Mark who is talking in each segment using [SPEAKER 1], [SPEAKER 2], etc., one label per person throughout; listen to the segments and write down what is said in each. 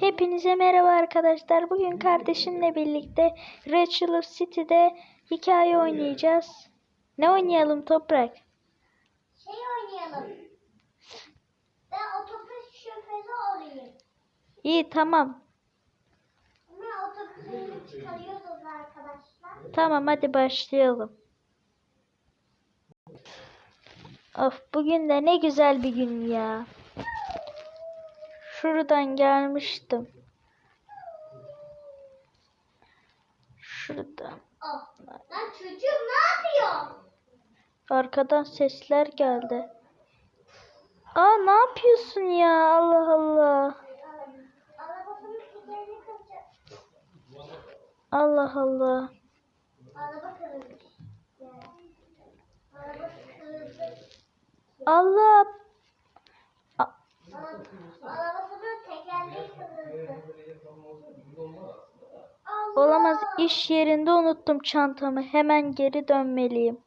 [SPEAKER 1] Hepinize merhaba arkadaşlar. Bugün kardeşimle birlikte Rachel of City'de hikaye oynayacağız. Ne oynayalım Toprak?
[SPEAKER 2] Şey oynayalım. Ben otobüs şoförü olayım.
[SPEAKER 1] İyi tamam.
[SPEAKER 2] Ama otobüsü çıkarıyoruz arkadaşlar.
[SPEAKER 1] Tamam hadi başlayalım. Of bugün de ne güzel bir gün ya. Şuradan gelmiştim. Şuradan.
[SPEAKER 2] Oh. Lan çocuğum ne yapıyor?
[SPEAKER 1] Arkadan sesler geldi. Aa ne yapıyorsun ya? Allah Allah. Allah Allah. Allah.
[SPEAKER 2] Allah.
[SPEAKER 1] Olamaz iş yerinde unuttum çantamı. Hemen geri dönmeliyim.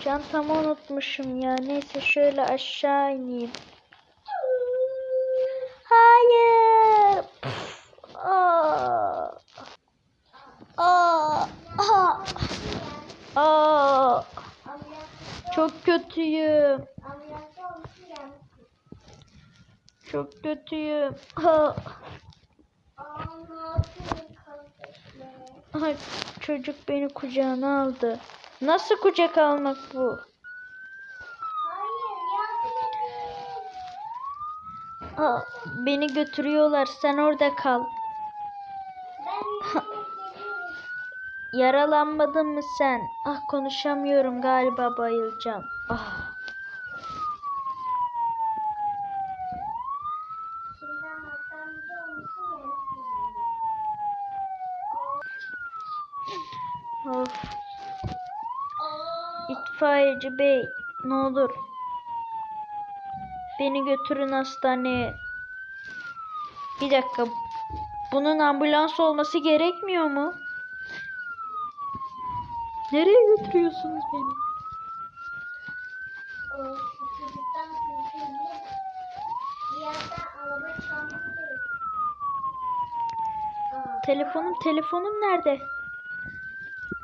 [SPEAKER 1] Çantamı unutmuşum ya. Neyse şöyle aşağı ineyim. Hayır. Pf, Aa. Aa. Aa. Aa.
[SPEAKER 2] Ameliyat-
[SPEAKER 1] Çok kötüyüm.
[SPEAKER 2] Ameliyatta olmuş yani.
[SPEAKER 1] Çok kötüyüm. Ha. Ay, çocuk beni kucağına aldı. Nasıl kucak almak bu? Aa, beni götürüyorlar. Sen orada kal. Yaralanmadın mı sen? Ah konuşamıyorum galiba bayılacağım. Ah. Of. İtfaiyeci bey ne olur. Beni götürün hastaneye. Bir dakika. Bunun ambulans olması gerekmiyor mu? Nereye götürüyorsunuz beni? Telefonum, telefonum nerede?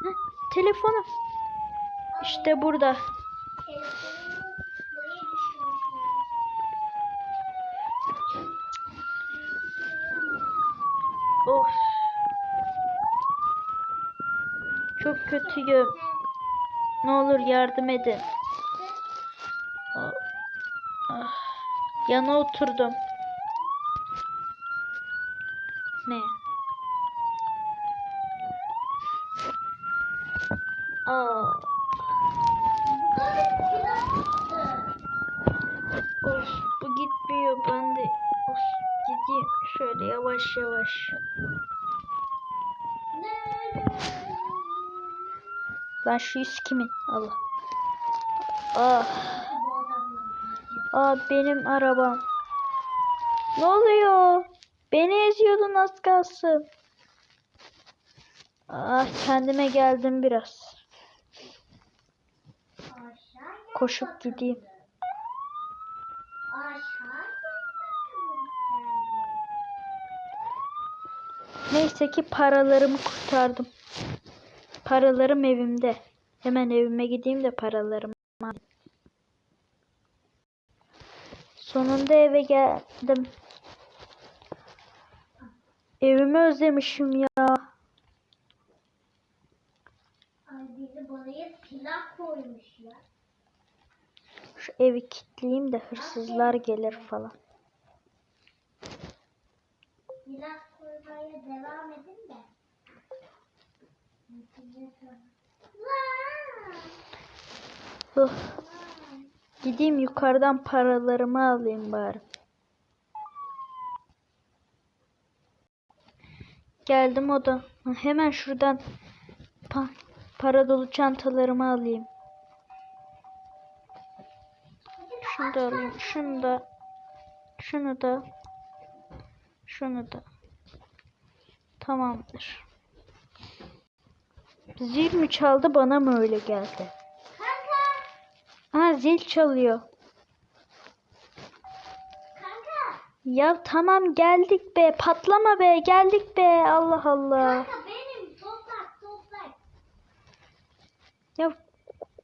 [SPEAKER 1] Heh, telefonum. İşte burada. Of. Çok kötüyüm. Ne olur yardım edin. Ah. Yana oturdum. Ne? Aa. Of bu gitmiyor ben de. Of gideyim şöyle yavaş yavaş. Lan şu yüz kimin? Allah. Ah. Aa benim arabam. Ne oluyor? Beni eziyordun az kalsın. Ah kendime geldim biraz. Koşup gideyim. Neyse ki paralarımı kurtardım. Paralarım evimde. Hemen evime gideyim de paralarımı alayım. Sonunda eve geldim. Evimi özlemişim ya.
[SPEAKER 2] Ay biri buraya silah koymuş ya.
[SPEAKER 1] Şu evi kilitleyeyim de hırsızlar gelir falan.
[SPEAKER 2] Silah koymaya devam edin de.
[SPEAKER 1] Huh. Gideyim yukarıdan paralarımı alayım bari. Geldim oda. Hemen şuradan pa- para dolu çantalarımı alayım. Şunu da alayım. Şunu da. Şunu da. Şunu da. Tamamdır. Zil mi çaldı bana mı öyle geldi?
[SPEAKER 2] Kanka.
[SPEAKER 1] Aa zil çalıyor. Kanka. Ya tamam geldik be. Patlama be. Geldik be. Allah Allah.
[SPEAKER 2] Kanka benim toprak toprak.
[SPEAKER 1] Ya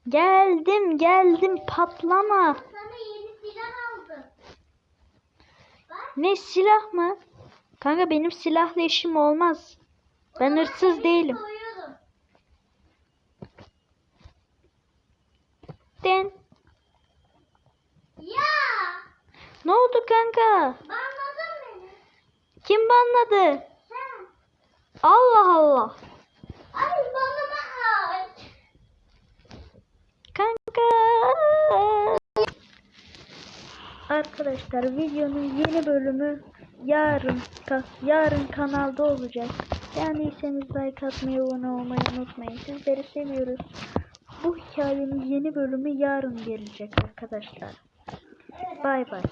[SPEAKER 1] geldim geldim patlama. Ne silah mı? Kanka benim silahla işim olmaz. Ben hırsız değilim. Den.
[SPEAKER 2] Ya
[SPEAKER 1] Ne oldu kanka?
[SPEAKER 2] banladın beni.
[SPEAKER 1] Kim banladı?
[SPEAKER 2] Sen.
[SPEAKER 1] Allah Allah.
[SPEAKER 2] Ay banıma aç.
[SPEAKER 1] Kanka. Arkadaşlar videonun yeni bölümü yarın yarın kanalda olacak. Beğendiyseniz like atmayı, abone olmayı unutmayın. Sizleri seviyoruz. Bu hikayenin yeni bölümü yarın gelecek arkadaşlar. Bay bay.